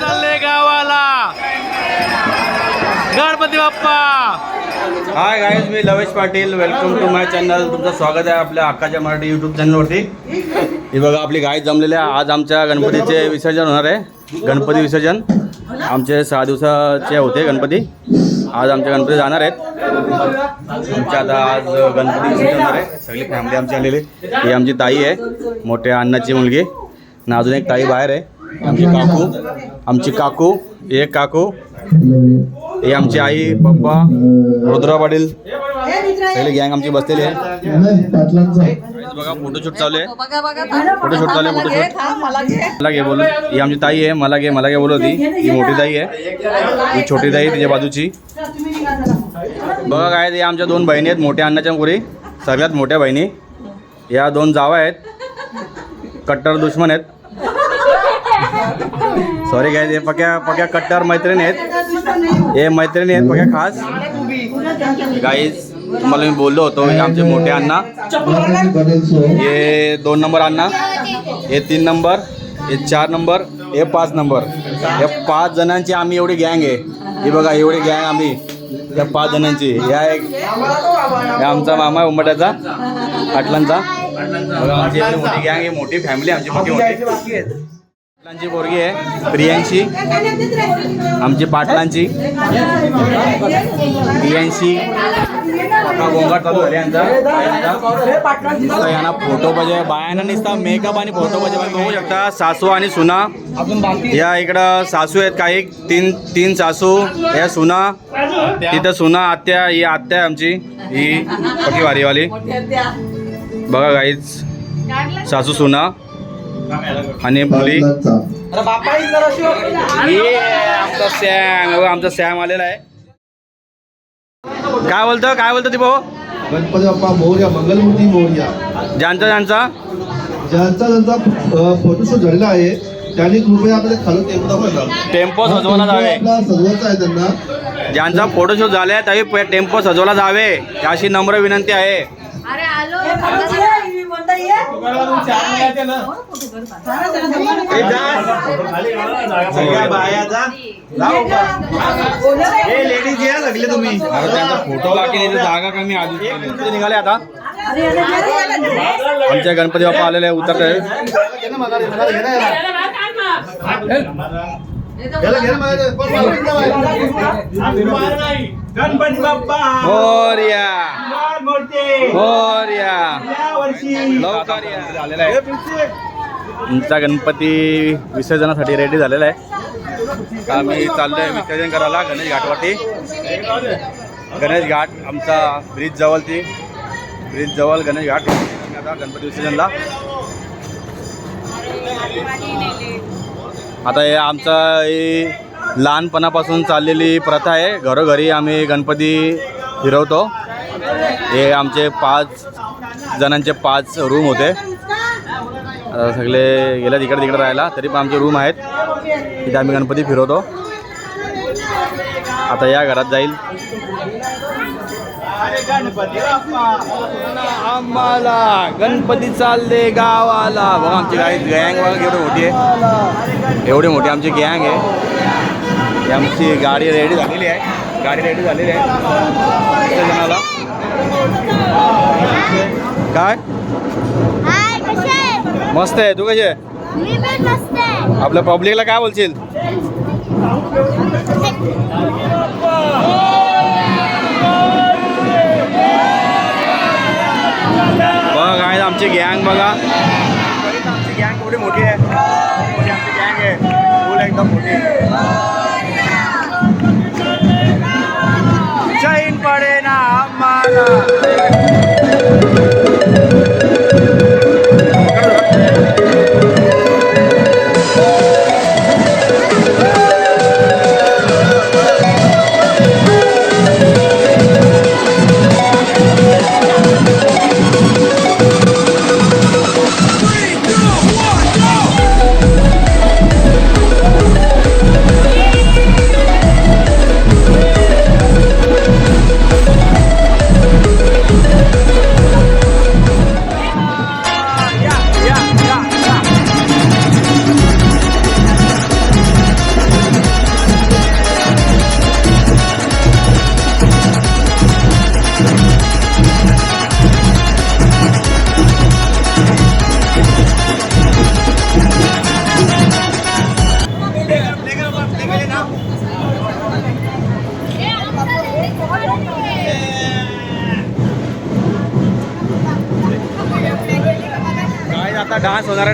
चालले गावाला. Ganpati Bappa. Hi guys me Lavesh Patil. Welcome to my channel तुमचं स्वागत आहे आपल्या अक्काच्या मराठी यूट्यूब चॅनलवरती ही बघा आपली गाय जमलेली आहे. आज आमच्या गणपतीचे विसर्जन होणार आहे. गणपती विसर्जन. आमचे सहा दिवसाचे होते गणपती. आज आमच्या गणपती जाणार आहेत. आमच्या आता आज गणपती जाणार आहे. सगळी फॅमिली आमची आलेली ही आमची ताई आहे. मोठ्या अण्णाची मुलगी. आणि अजून एक ताई बाहेर आहे. आमची काकू. आमची काकू. एक काकू. हे आमची आई पप्पा रुद्रा पाटील. सगळी गँग आमची बसलेली आहे. बघा फोटोशूट चालू आहे. बघा बघा फोटोशूट चालू आहे. मला घे फोटोशूट मला घे. मला घे बोलू. ही आमची ताई आहे मला घे मला घे बोलत होती ही मोठी ताई आहे. ही छोटी ताई तिच्या बाजूची. बघा काय ते आमच्या दोन बहिणी आहेत मोठ्या अण्णाच्या मुली सगळ्यात मोठ्या बहिणी. या दोन जावा आहेत. कट्टर दुश्मन आहेत. सॉरी काय ते पक्या पक्या कट्टर मैत्रिणी आहेत. हे मैत्रिणी आहेत पक्या खास. गाईज तुम्हाला मी बोललो होतो हे आमचे मोठे अण्णा. हे दोन नंबर अण्णा हे तीन नंबर हे चार नंबर हे पाच नंबर. या पाच जणांची आम्ही एवढी गँग आहे. ही बघा एवढी गँग आम्ही. या पाच जणांची. या एक या आमचा मामा आहे उंबट्याचा पाटलांचा. बघा आमची एवढी मोठी गँग आहे मोठी फॅमिली आमची मोठी मोठी. पाटलांची पोरगी आहे प्रियांशी. आमची पाटलांची. प्रियांशी. आता गोंगाट चालू झाले यांचा. यांना फोटो पाहिजे बायांना नुसता मेकअप आणि फोटो पाहिजे बघू शकता सासू आणि सुना. या इकडं सासू आहेत काही. तीन तीन सासू या सुना. तिथं सुना आत्या ही आत्या आहे आमची. ही पकी वारीवाली बघा गाईच सासू सुना. आणि मुली. ये आमचा सॅम हे आमचा सॅम आलेला आहे. काय बोलतो? काय बोलतो ती भाऊ गणपती बाप्पा मोर्या मंगलमूर्ती मोर्या. ज्यांचा ज्यांचा? ज्यांचा ज्यांचा फोटोशूट झालेला आहे त्यांनी कृपया आपल्या खाली टेम्पो दाखवा टेम्पो सजवला जावे. आपला सजवायचा आहे त्यांना. ज्यांचा फोटोशूट झालाय पे- टेम्पो सजवला जावे. अशी नम्र विनंती आहे. अरे आलो. त्यांचा फोटो बाकी जागा कमी आधी निघाले आता. आमच्या गणपती बाप्पा आलेले आहे, उतरत आहे. गणपती बाप्पा वर्षी लवकर या. आहे आमचा गणपती विसर्जनासाठी रेडी झालेला आहे. आम्ही चाललोय विसर्जन करायला गणेश घाटवरती. गणेश घाट आमचा ब्रिज जवळती. ब्रिज जवळ गणेश घाट. आता गणपती विसर्जनला. आता हे आमचा ही लहानपणापासून चाललेली प्रथा आहे. घरोघरी आम्ही गणपती फिरवतो. हे आमचे पाच जणांचे पाच रूम होते. सगळे गेल्या तिकडे तिकडे राहायला तरी पण आमचे रूम आहेत. तिथे आम्ही गणपती फिरवतो. आता या घरात जाईल. आम्हाला गणपती चालले गावाला. बघा आमची गाडी गँग वगैरे एवढी मोठी आहे. एवढी मोठी आमची गँग आहे. आमची गाडी रेडी झालेली आहे. गाडी रेडी झालेली आहे. काय? आहे? मस्त आहे. तू कशी आहे? आहे. आपल्या पब्लिकला काय बोलशील? बघा काय आमची गँग बघा. आमची गँग एवढी मोठी आहे. आमची गँग आहे. फुल एकदम मोठी. चैन पडे ना आम्हाला.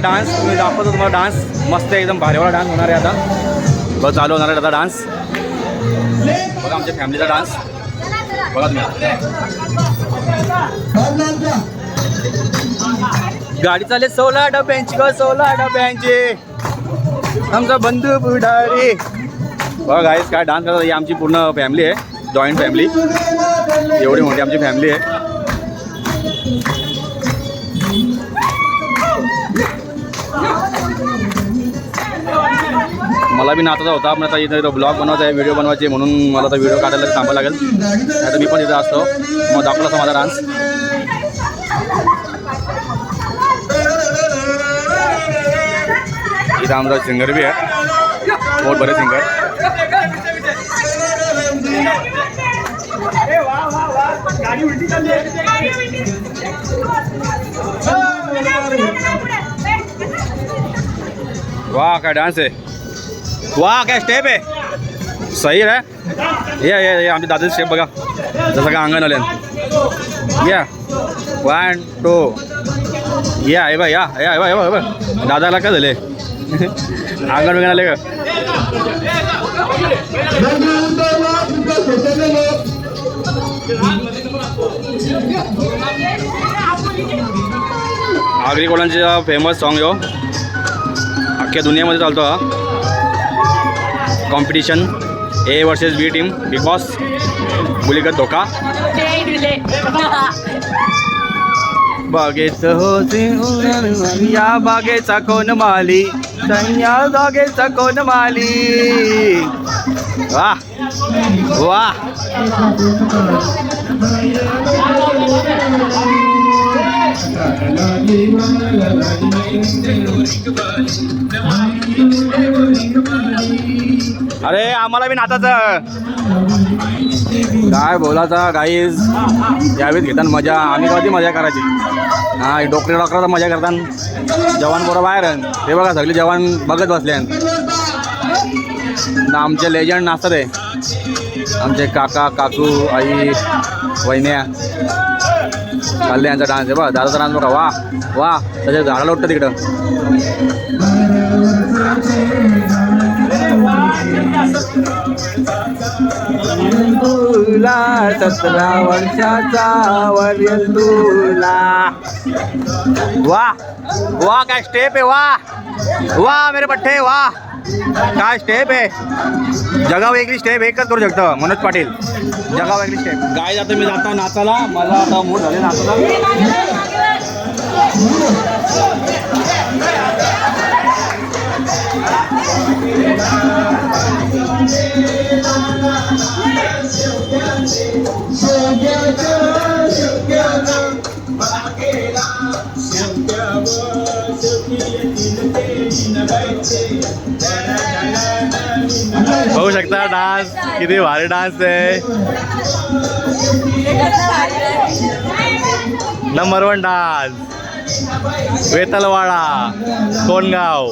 डान्स आहे डान्स तुम्ही दाखवतो तुम्हाला डान्स मस्त आहे एकदम भारीवाला डान्स होणार आहे आता. बघ चालू होणार आहे आता डान्स बघा आमच्या फॅमिलीचा डान्स बघा तुम्ही. गाडी चालले सोळा डब्यांची ग सोळा डब्यांची आमचा बंधू बुडारी बघा गाईस काय डान्स करतात. ही आमची पूर्ण फॅमिली आहे. जॉईंट फॅमिली एवढी मोठी आमची फॅमिली आहे. मला बी नाचायचा होता. पण आता इथं ब्लॉग बनवायचा आहे व्हिडिओ बनवायचे म्हणून मला आता व्हिडिओ काढायला थांबावं लागेल. नाही मी पण इथं असतो. मग दाखवला असं माझा डान्स इथं आमचा सिंगर बी आहे. बहुत बरे सिंगर वा काय डान्स वाह वा काय स्टेप आहे सही रे या ये या आमचे दादाचे स्टेप बघा जसं का अंगण आले या वन टू या हे बा या या बा हे बा दादाला काय झाले अंगण वगैरे आले का आगरी कोळांचा फेमस सॉन्ग यो. अख्ख्या दुनियामध्ये चालतो हा. Competition A versus B team Bigg Boss गुलीगत धोका बागेच होते या बागेचा कोण माली या बागेचा कोण माली। वा वा अरे आम्हाला बी नाचायचं. काय बोलायचं गाईज यावेळेस घेताना मजा. आम्ही कधी मजा करायची? हा डोकरे डॉक्टर मजा करतात. जवान पोरं बाहेर आहे. ते बघा सगळे जवान बघत बसले ना आमचे लेजंड नाचतात आहे आमचे काका काकू आई वहिन्या. चालले यांचा डान्स आहे बघा दादाचा डान्स बघा. वा वा. त्याच्या झाडाला उठतं तिकडं. तुला सतरा वर्षाचा वर्य तुला. वा वा काय स्टेप आहे वा. वा मेरे पठ्ठे वा. काय स्टेप आहे? जगा वेगळी स्टेप एकच करू शकतो मनोज पाटील. जगा वेगळी स्टेप गाय जातो मी जाता नाचाला. मला आता मूड झाले नाचाला. बघू शकता डान्स किती भारी डान्स आहे. Number one dance. Vetalwada Kongaon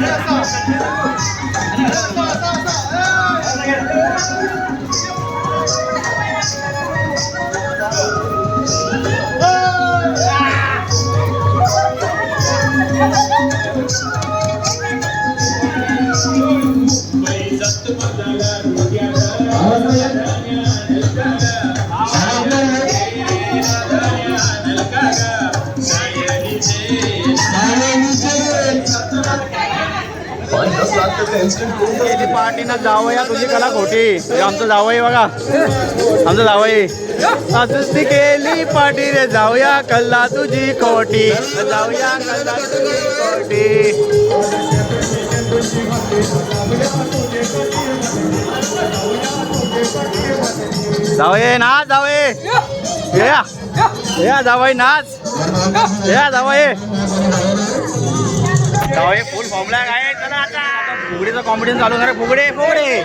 くさい。गेली पार्टीनं जावया तुझी कला खोटी. आमचं जावई बघा. आमचं जावई. असंच ती केली पार्टी रे जाऊया कल्ला तुझी खोटी. जाऊया कल्ला तुझी खोटी. जावई ना जावई. या. या जावई नाच. या जावई. जावई फुल फॉर्मला काय चला आता. फुगडीचं कॉम्पिटिशन चालू होणार आहे. फुगडे फुगडे.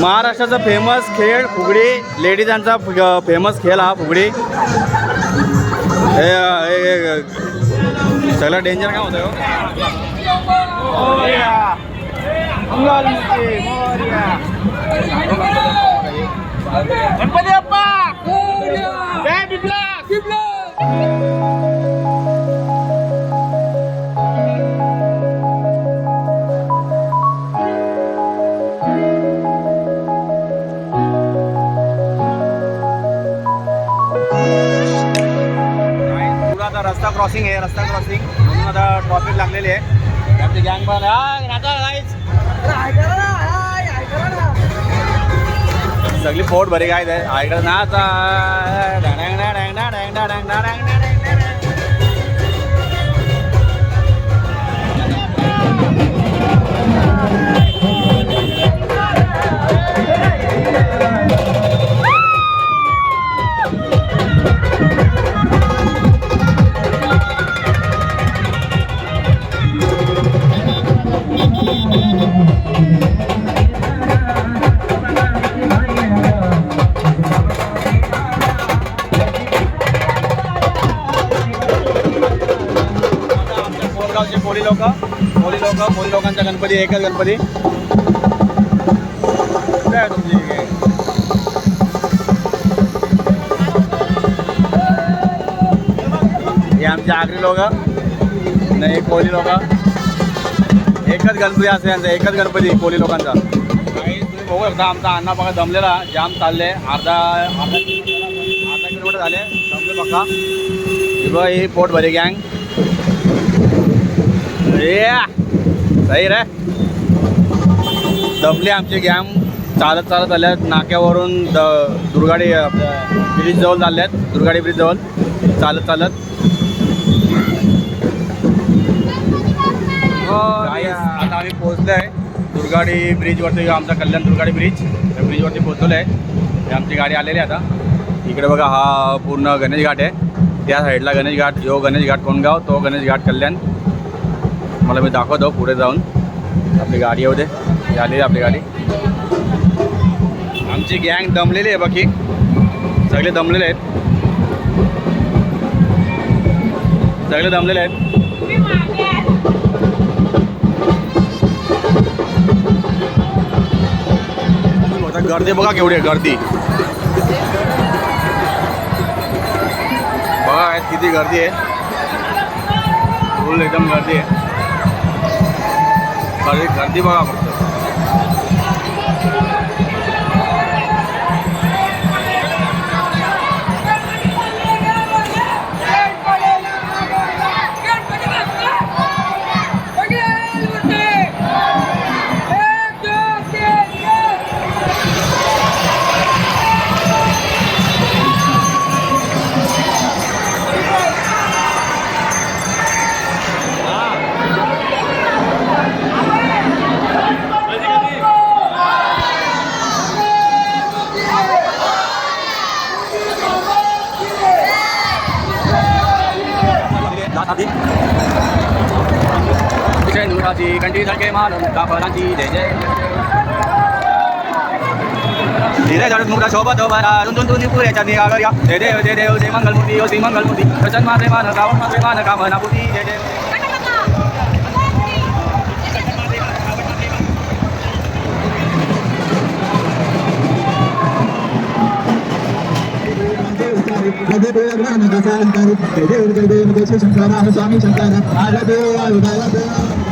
महाराष्ट्राचा फेमस खेळ फुगडी. लेडीजांचा फेमस खेळ हा फुगडी. हे सगळं डेंजर काय होतं हो? गणपती बाप्पा. क्रॉसिंग आहे रस्ता क्रॉसिंग म्हणून आता ट्रॉफिक लागलेली आहे आमची गॅंग पण सगळी पोट बरी काय ऐकलं ना डांगडा कोरगावचे कोळी लोक कोळी लोक कोळी लोकांचा गणपती एकच गणपती आगरी लोक नाही कोळी लोक एकच गणपती असते यांचा एकच गणपती कोळी लोकांचा. काही तुम्ही बघू शकता आमचा अण्णा बघा जमलेला जाम चालले. अर्धा अर्धा अर्धा किलोमीटर झाले जमले बघा. हे बघ ही पोट भरी गँग सही रे! दमली आमची गॅम चालत चालत आल्यात. नाक्यावरून द दुर्गाडी आपल्या ब्रिज जवळ चालल्यात. दुर्गाडी ब्रिज जवळ चालत चालत. आता आम्ही पोहोचलो आहे दुर्गाडी ब्रिजवरती आमचा कल्याण दुर्गाडी ब्रिज त्या ब्रिजवरती पोहोचलो आहे ही आमची गाडी आलेली आहे आता. इकडे बघा हा पूर्ण गणेश घाट आहे. त्या साईडला गणेश घाट जो गणेश घाट कोणगाव तो गणेश घाट कल्याण. मला मी दाखवतो पुढे जाऊन. आपली गाडी येऊ दे. आली आहे आपली गाडी. आमची गँग दमलेली आहे बाकी. सगळे दमलेले आहेत. सगळे दमलेले आहेत. गर्दी बघा केवढी आहे गर्दी. बघा आहे किती गर्दी आहे. फुल एकदम गर्दी आहे. गर्दी गर्दी बघा आधी विषय कंठी झडके मारून कापरांची जय जय। धीरे झडत मुद्रा सोबत उभारा रुंदून तुझी पुरेच्या निघागर या जय देव जय मंगलमूर्ती मंगलमूर्ती। प्रसन्न माते मान गाव माते मान कामना पुती जय जय। I'm not a man of the sun, I'm not a man of the sun, I'm not a man of the sun, I'm not a man of the sun,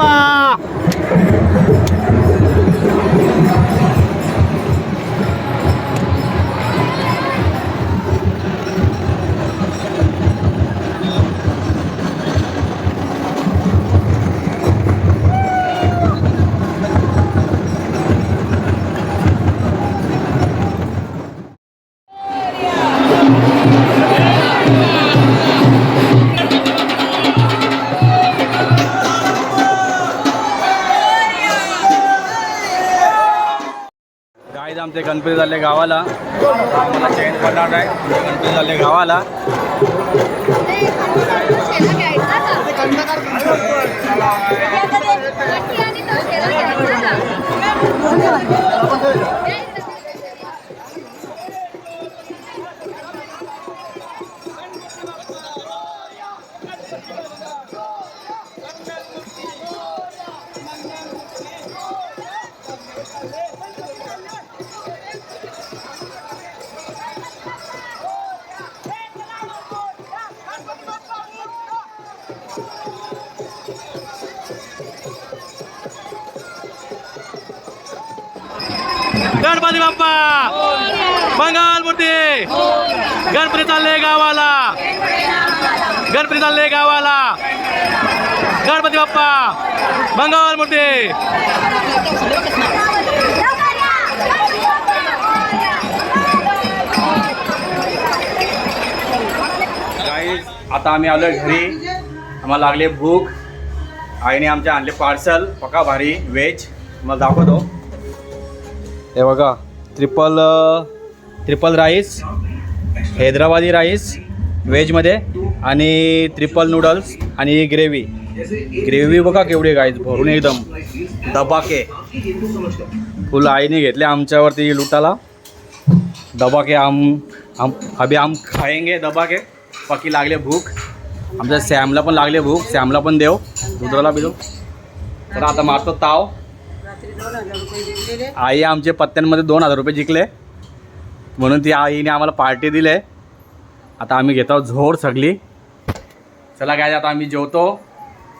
बाप्पा आहेत आमचे गणपती झाले गावाला. आम्हाला चेंज पडणार आहे. गणपती झाले गावाला. गणपती बाप्पा! मंगल मूर्ती गणपती चालले गावाला! गणपती चालले गावाला! गणपती बाप्पा! मंगल मूर्ती आता आम्ही आलो घरी. आम्हाला लागले भूक. आईने आमच्या आणले पार्सल. पका भारी व्हेज. मला दाखवतो. हे बघा triple triple rice Hyderabadi rice व्हेजमध्ये आणि ट्रिपल नूडल्स आणि ग्रेव्ही ग्रेव्ही बघा केवढी गाईज भरून एकदम. दबाके फुल आईने घेतले आमच्यावरती लुटाला. दबाके आम आम अभी आम खाएंगे दबाके पक्की लागले भूक. आमच्या सॅमला पण लागले भूक. सॅमला पण देव. रुद्राला बिलो तर आता मारतो ताव. आई आमचे पत्त्यांमध्ये दोन हजार रुपये जिंकले. म्हणून ती आईने आम्हाला पार्टी दिले. आता आम्ही घेतो झोड सगळी. चला काय आता आम्ही जेवतो.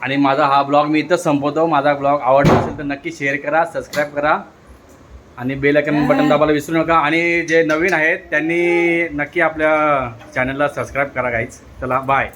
आणि माझा हा ब्लॉग मी इथंच संपवतो. माझा ब्लॉग आवडला असेल तर नक्की शेअर करा सबस्क्राईब करा. आणि बेल आयकन बटन दाबायला विसरू नका. आणि जे नवीन आहेत त्यांनी नक्की आपल्या चॅनलला सबस्क्राईब करा गाईच चला बाय